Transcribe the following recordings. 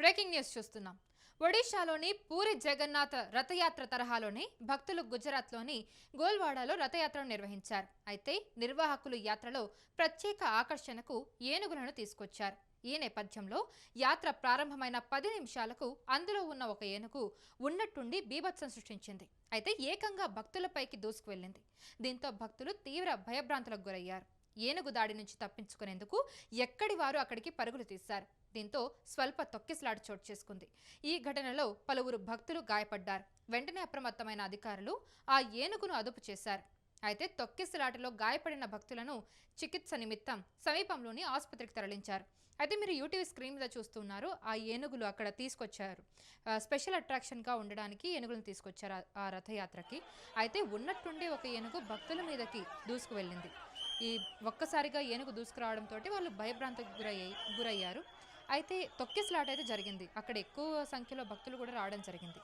Breaking news చూస్తున్నాం. ఒడిశాలోని పూరి జగన్నాథ రథయాత్ర తరహాలోనే భక్తులు గుజరాత్లోని గోల్వాడాలో రథయాత్రను నిర్వహించారు. అయితే నిర్వాహకులు యాత్రలో ప్రత్యేక ఆకర్షణకు ఏనుగులను తీసుకొచ్చారు. ఈ నేపథ్యంలో యాత్ర ప్రారంభమైన పది నిమిషాలకు అందులో ఉన్న ఒక ఏనుగు ఉన్నట్టుండి బీభత్సం సృష్టించింది. అయితే ఏకంగా భక్తులపైకి దూసుకువెళ్ళింది. దీంతో భక్తులు తీవ్ర భయభ్రాంతులకు గురయ్యారు. ఏనుగు దాడి నుంచి తప్పించుకునేందుకు ఎక్కడి వారు అక్కడికి పరుగులు తీశారు. దీంతో స్వల్ప తొక్కిసలాట చోటు చేసుకుంది. ఈ ఘటనలో పలువురు భక్తులు గాయపడ్డారు. వెంటనే అప్రమత్తమైన అధికారులు ఆ ఏనుగును అదుపు చేశారు. అయితే తొక్కిసలాటలో గాయపడిన భక్తులను చికిత్స నిమిత్తం సమీపంలోని ఆసుపత్రికి తరలించారు. అయితే మీరు యూటీవీ స్క్రీన్ మీద చూస్తున్నారు ఆ ఏనుగులు అక్కడ తీసుకొచ్చారు. స్పెషల్ అట్రాక్షన్గా ఉండడానికి ఏనుగులను తీసుకొచ్చారు ఆ- ఆ రథయాత్రకి. అయితే ఉన్నట్టుండి ఒక ఏనుగు భక్తుల మీదకి దూసుకు వెళ్ళింది. ఈ ఒక్కసారిగా ఏనుగు దూసుకురావడంతో వాళ్ళు భయభ్రాంతికి గురయ్యాయి గురయ్యారు. అయితే తొక్కిసలాట అయితే జరిగింది. అక్కడ ఎక్కువ సంఖ్యలో భక్తులు కూడా రావడం జరిగింది.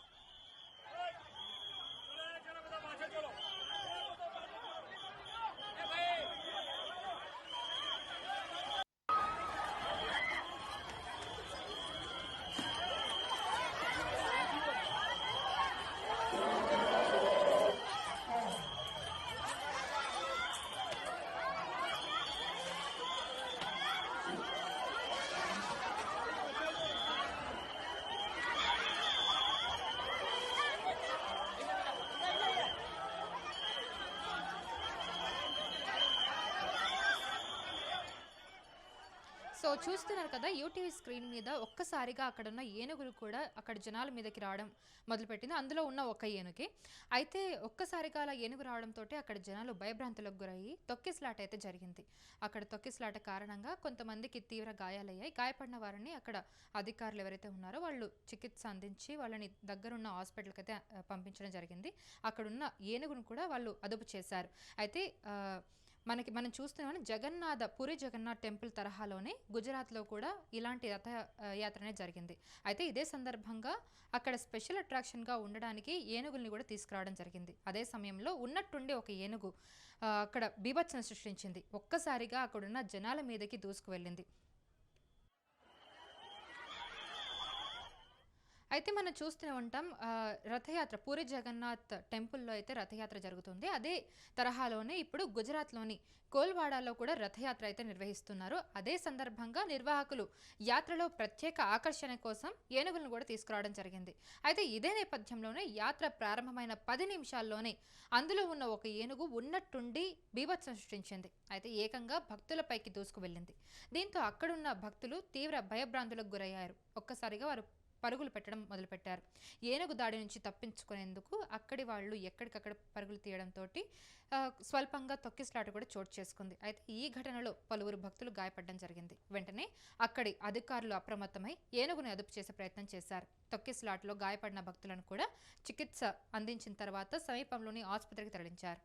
సో చూస్తున్నారు కదా యూటీవీ స్క్రీన్ మీద ఒక్కసారిగా అక్కడున్న ఏనుగులు కూడా అక్కడ జనాల మీదకి రావడం మొదలుపెట్టింది. అందులో ఉన్న ఒక ఏనుగే. అయితే ఒక్కసారిగా అలా ఏనుగు రావడంతో అక్కడ జనాలు భయభ్రాంతులకు గురయ్యి తొక్కిసలాట అయితే జరిగింది. అక్కడ తొక్కిసలాట కారణంగా కొంతమందికి తీవ్ర గాయాలయ్యాయి. గాయపడిన వారిని అక్కడ అధికారులు ఎవరైతే ఉన్నారో వాళ్ళు చికిత్స అందించి వాళ్ళని దగ్గరున్న హాస్పిటల్కి అయితే పంపించడం జరిగింది. అక్కడున్న ఏనుగును కూడా వాళ్ళు అదుపు చేశారు. అయితే మనకి మనం చూస్తున్నామని జగన్నాథ పూరి జగన్నాథ్ టెంపుల్ తరహాలోనే గుజరాత్లో కూడా ఇలాంటి రథ యాత్రనే జరిగింది. అయితే ఇదే సందర్భంగా అక్కడ స్పెషల్ అట్రాక్షన్గా ఉండడానికి ఏనుగుల్ని కూడా తీసుకురావడం జరిగింది. అదే సమయంలో ఉన్నట్టుండి ఒక ఏనుగు అక్కడ బీభత్సను సృష్టించింది. ఒక్కసారిగా అక్కడున్న జనాల మీదకి దూసుకు వెళ్ళింది అయితే మనం చూస్తూనే ఉంటాం రథయాత్ర పూరి జగన్నాథ్ టెంపుల్లో అయితే రథయాత్ర జరుగుతుంది. అదే తరహాలోనే ఇప్పుడు గుజరాత్లోని కోల్వాడాలో కూడా రథయాత్ర అయితే నిర్వహిస్తున్నారు. అదే సందర్భంగా నిర్వాహకులు యాత్రలో ప్రత్యేక ఆకర్షణ కోసం ఏనుగులను కూడా తీసుకురావడం జరిగింది. అయితే ఇదే నేపథ్యంలోనే యాత్ర ప్రారంభమైన పది నిమిషాల్లోనే అందులో ఉన్న ఒక ఏనుగు ఉన్నట్టుండి బీభత్సం సృష్టించింది. అయితే ఏకంగా భక్తులపైకి దూసుకు వెళ్ళింది. దీంతో అక్కడున్న భక్తులు తీవ్ర భయభ్రాంతులకు గురయ్యారు. ఒక్కసారిగా వారు పరుగులు పెట్టడం మొదలుపెట్టారు. ఏనుగు దాడి నుంచి తప్పించుకునేందుకు అక్కడి వాళ్ళు ఎక్కడికక్కడ పరుగులు తీయడంతో స్వల్పంగా తొక్కిసలాట కూడా చోటు చేసుకుంది. అయితే ఈ ఘటనలో పలువురు భక్తులు గాయపడడం జరిగింది. వెంటనే అక్కడి అధికారులు అప్రమత్తమై ఏనుగుని అదుపు చేసే ప్రయత్నం చేశారు. తొక్కిసలాటలో గాయపడిన భక్తులను కూడా చికిత్స అందించిన తర్వాత సమీపంలోని ఆసుపత్రికి తరలించారు.